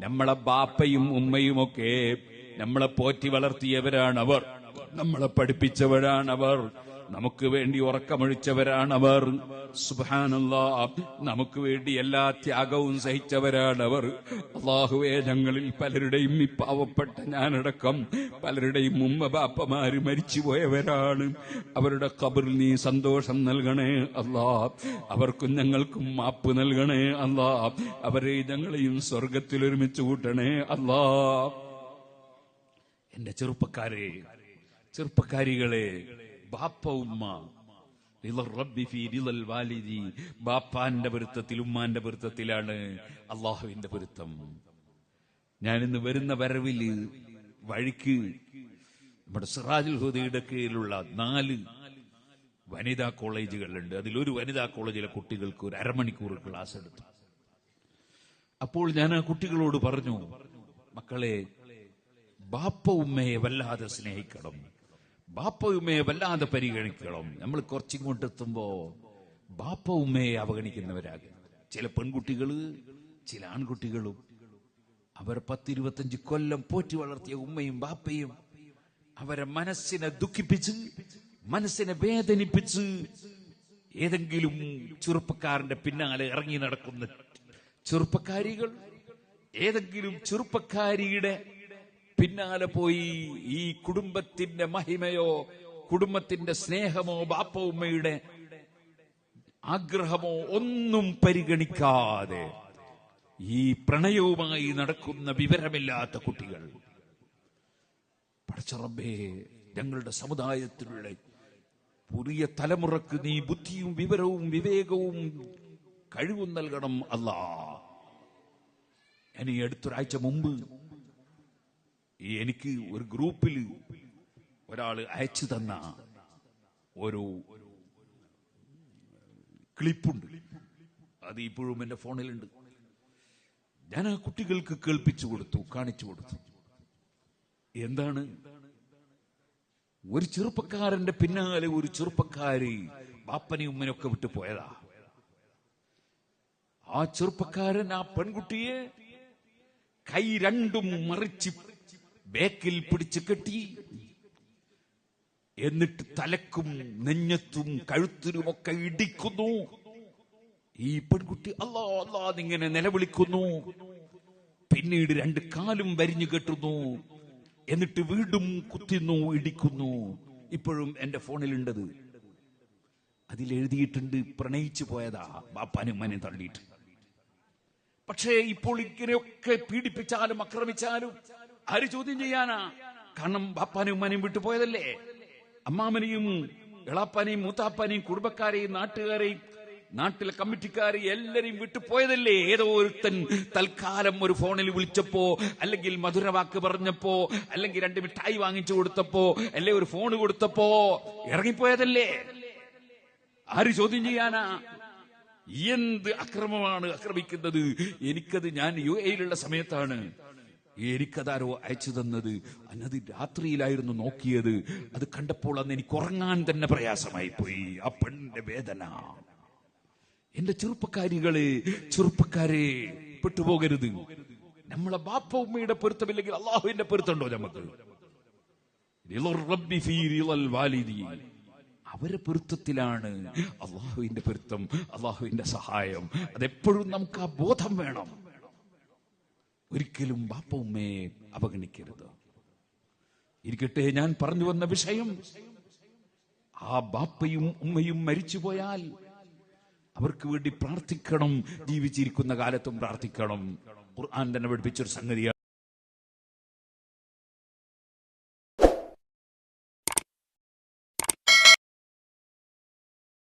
നമ്മളെ ബാപ്പയും ഉമ്മയുമൊക്കെ നമ്മളെ പോറ്റി വളർത്തിയവരാണവർ. നമ്മളെ പഠിപ്പിച്ചവരാണവർ. നമുക്ക് വേണ്ടി ഉറക്കമൊഴിച്ചവരാണവർ. സുബാനല്ലാ നമുക്ക് വേണ്ടി എല്ലാ ത്യാഗവും സഹിച്ചവരാണവർ. അള്ളാഹുവേ ഞങ്ങളിൽ പലരുടെയും ഈ പാവപ്പെട്ട ഞാനടക്കം പലരുടെയും ഉമ്മ ബാപ്പമാര് മരിച്ചുപോയവരാണ്. അവരുടെ കബറിൽ നീ സന്തോഷം നൽകണേ അല്ലാ. അവർക്കും ഞങ്ങൾക്കും മാപ്പ് നൽകണേ അല്ലാ. അവരെ ഞങ്ങളെയും സ്വർഗത്തിൽ ഒരുമിച്ച് കൂട്ടണേ അല്ലാ. എന്റെ ചെറുപ്പക്കാരെ ചെറുപ്പക്കാരികളെ ബാപ്പ ഉമ്മ. ബാപ്പാന്റെ പൊരുത്തത്തിൽ ഉമ്മാന്റെ പൊരുത്തത്തിലാണ് അള്ളാഹുവിന്റെ പൊരുത്തം. ഞാനിന്ന് വരുന്ന വരവിൽ വഴിക്ക് നമ്മുടെ സിറാജുൽ ഹുദയുടെ കീഴിലുള്ള നാല് വനിതാ കോളേജുകളുണ്ട്. അതിലൊരു വനിതാ കോളേജിലെ കുട്ടികൾക്ക് ഒരു അരമണിക്കൂർ ക്ലാസ് എടുത്തു. അപ്പോൾ ഞാൻ ആ കുട്ടികളോട് പറഞ്ഞു മക്കളെ ബാപ്പ ഉമ്മയെ വല്ലാതെ സ്നേഹിക്കണം. ബാപ്പ ഉമ്മയെ വല്ലാതെ പരിഗണിക്കണം. നമ്മൾ കുറച്ചിങ്ങോട്ട് എത്തുമ്പോ ബാപ്പ ഉമ്മയെ അവഗണിക്കുന്നവരാകും. ചില പെൺകുട്ടികൾ ചില ആൺകുട്ടികളും. അവർ പത്തിരുപത്തഞ്ച് കൊല്ലം പോറ്റി വളർത്തിയ ഉമ്മയും ബാപ്പയും അവരെ മനസ്സിനെ ദുഃഖിപ്പിച്ച് മനസ്സിനെ വേദനിപ്പിച്ച് ഏതെങ്കിലും ചെറുപ്പക്കാരന്റെ പിന്നാലെ ഇറങ്ങി നടക്കുന്ന ചെറുപ്പക്കാരികൾ ഏതെങ്കിലും ചെറുപ്പക്കാരിയുടെ പിന്നാലെ പോയി ഈ കുടുംബത്തിന്റെ മഹിമയോ കുടുംബത്തിന്റെ സ്നേഹമോ ബാപ്പ ഉമ്മയുടെ ആഗ്രഹമോ ഒന്നും പരിഗണിക്കാതെ ഈ പ്രണയവുമായി നടക്കുന്ന വിവരമില്ലാത്ത കുട്ടികൾ. പടച്ചറബേ ഞങ്ങളുടെ സമുദായത്തിലുള്ള പുതിയ തലമുറയ്ക്ക് നീ ബുദ്ധിയും വിവരവും വിവേകവും കഴിവും നൽകണം അല്ല. ഈ അടുത്തൊരാഴ്ച മുമ്പ് എനിക്ക് ഒരു ഗ്രൂപ്പിൽ ഒരാൾ അയച്ചു തന്ന ഒരു ക്ലിപ്പുണ്ട്. അത് ഇപ്പോഴും എന്റെ ഫോണിലുണ്ട്. ഞാൻ ആ കുട്ടികൾക്ക് കേൾപ്പിച്ചു കൊടുത്തു കാണിച്ചു കൊടുത്തു. എന്താണ്? ഒരു ചെറുപ്പക്കാരന്റെ പിന്നാലെ ഒരു ചെറുപ്പക്കാരി ബാപ്പനെയും ഉമ്മനൊക്കെ വിട്ടു പോയതാ. ആ ചെറുപ്പക്കാരൻ ആ പെൺകുട്ടിയെ കൈ രണ്ടും മറിച്ച് ബേക്കിൽ പിടിച്ചു കെട്ടി. എന്നിട്ട് തലക്കും നെഞ്ഞത്തും കഴുത്തിനുമൊക്കെ ഇടിക്കുന്നു. ഈ പെൺകുട്ടി അല്ലാ അല്ലാ എന്നിങ്ങനെ നിലവിളിക്കുന്നു. പിന്നീട് രണ്ട് കാലും വരിഞ്ഞു കെട്ടുന്നു. എന്നിട്ട് വീണ്ടും കുത്തുന്നു ഇടിക്കുന്നു. ഇപ്പോഴും എന്റെ ഫോണിലുണ്ടത്. അതിലെഴുതിയിട്ടുണ്ട് പ്രണയിച്ചു പോയതാ ബാപ്പാനും മനെ തള്ളിയിട്ട്. പക്ഷേ ഇപ്പോൾ ഇങ്ങനെയൊക്കെ പീഡിപ്പിച്ചാലും ആക്രമിച്ചാലും ആര് ചോദ്യം ചെയ്യാനാ? കാരണം ബാപ്പാനും ഉമ്മാനെയും വിട്ടു പോയതല്ലേ? അമ്മാമനെയും എളാപ്പാനെയും മൂത്താപ്പാനെയും കുടുംബക്കാരെയും നാട്ടുകാരെയും നാട്ടിലെ കമ്മിറ്റിക്കാരെ എല്ലാരെയും വിട്ടു പോയതല്ലേ? ഏതോ ഒരുത്തൻ തൽക്കാലം ഒരു ഫോണിൽ വിളിച്ചപ്പോ അല്ലെങ്കിൽ മധുരവാക്ക് പറഞ്ഞപ്പോ അല്ലെങ്കിൽ രണ്ട് മിഠായി വാങ്ങിച്ചു കൊടുത്തപ്പോ അല്ലെ ഒരു ഫോൺ കൊടുത്തപ്പോ ഇറങ്ങിപ്പോയതല്ലേ? ആര് ചോദ്യം ചെയ്യാനാ? എന്ത് അക്രമമാണ് ആക്രമിക്കുന്നത് എനിക്കത് ഞാൻ യു എയിലുള്ള സമയത്താണ്. എനിക്കതാരോ അയച്ചു തന്നത്. അന്നത് രാത്രിയിലായിരുന്നു നോക്കിയത്. അത് കണ്ടപ്പോൾ അന്ന് എനിക്ക് ഉറങ്ങാൻ തന്നെ പ്രയാസമായി പോയി ആ പെണ്ണിന്റെ വേദന. എന്റെ ചെറുപ്പക്കാരികളെ ചെറുപ്പക്കാരെ പെട്ടുപോകരുത്. നമ്മളെ ബാപ്പ ഉമ്മയുടെ പൊരുത്തമില്ലെങ്കിൽ അള്ളാഹുവിന്റെ പൊരുത്തമുണ്ടോ നമുക്ക്. അവരെ പൊരുത്തത്തിലാണ് അള്ളാഹുവിന്റെ പൊരുത്തം അള്ളാഹുവിന്റെ സഹായം. അതെപ്പോഴും നമുക്ക് ആ ബോധം വേണം. ഒരിക്കലും ബാപ്പ ഉമ്മയെ അവഗണിക്കരുത്. ഇരിക്കട്ടെ ഞാൻ പറഞ്ഞു വന്ന വിഷയം. ആ ബാപ്പയും ഉമ്മയും മരിച്ചുപോയാൽ അവർക്ക് വേണ്ടി പ്രാർത്ഥിക്കണം. ജീവിച്ചിരിക്കുന്ന കാലത്തും പ്രാർത്ഥിക്കണം. ഖുർആൻ തന്നെ പഠിപ്പിച്ചൊരു സംഗതിയാണ്.